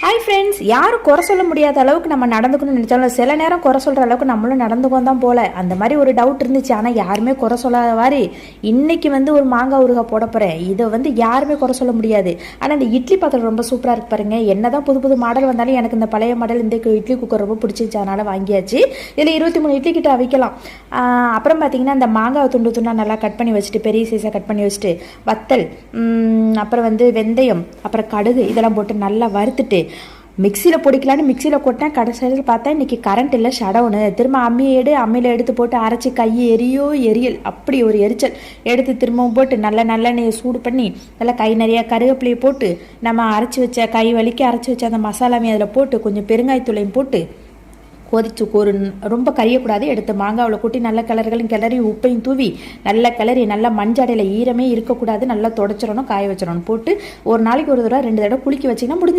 Hi friends யாரும் குறை சொல்ல முடியாத அளவுக்கு நம்ம நடந்துக்கணும்னு நினச்சாலும் சில நேரம் குறை சொல்கிற அளவுக்கு நம்மளும் நடந்துக்கோம் தான் போல. அந்த மாதிரி ஒரு டவுட் இருந்துச்சு ஆனால் யாருமே குறை சொல்லாத மாதிரி இன்னைக்கு வந்து ஒரு மாங்காய் ஊறுகாய் போட போகிறேன் இதை வந்து யாருமே குறை சொல்ல முடியாது. ஆனால் இந்த இட்லி பாத்திரம் ரொம்ப சூப்பராக இருக்கு பாருங்க. என்னதான் புது புது மாடல் வந்தாலும் எனக்கு இந்த பழைய மாடல் இந்த இட்லி குக்கர் ரொம்ப பிடிச்சிச்சு அதனால் வாங்கியாச்சு. இதில் இருபத்தி மூணு இட்லி கிட்ட அவிக்கலாம். அப்புறம் பார்த்தீங்கன்னா இந்த மாங்காய் துண்டு துண்டாக நல்லா கட் பண்ணி வச்சுட்டு பெரிய சைஸாக கட் பண்ணி வச்சுட்டு வத்தல் அப்புறம் வந்து வெந்தயம் அப்புறம் கடுகு இதெல்லாம் போட்டு நல்லா வறுத்துட்டு மிக்சியில் பிடிக்கலான்னு மிக்சியில் கொட்டினேன். கடைசியில் பார்த்தா இன்றைக்கி கரண்ட் இல்லை ஷடவுனு திரும்ப அம்மியை எடு அம்மியில் எடுத்து போட்டு அரைச்சி கை எரியோ எரியல். அப்படி ஒரு எரிச்சல். எடுத்து திரும்பவும் போட்டு நல்ல நல்லெண்ணெயை சூடு பண்ணி நல்லா கை நிறையா கருவேப்பிலையை போட்டு நம்ம அரைச்சி வச்ச கை வலிக்கி அரைச்சி வச்ச அந்த மசாலாவையும் அதில் போட்டு கொஞ்சம் பெருங்காயத்தூளையும் போட்டு கொதிச்சு ஒரு ரொம்ப கரியக்கூடாது. எடுத்து மாங்காவில் கூட்டி நல்ல கலர்களையும் கிளறி உப்பையும் தூவி நல்ல கிளறி நல்ல மஞ்சடையில் ஈரமே இருக்கக்கூடாது. நல்லா தொடச்சிடணும் காய வச்சிடணும். போட்டு ஒரு நாளைக்கு ஒரு தடவை ரெண்டு தடவை குளிக்க வச்சிங்கன்னா முடிஞ்சு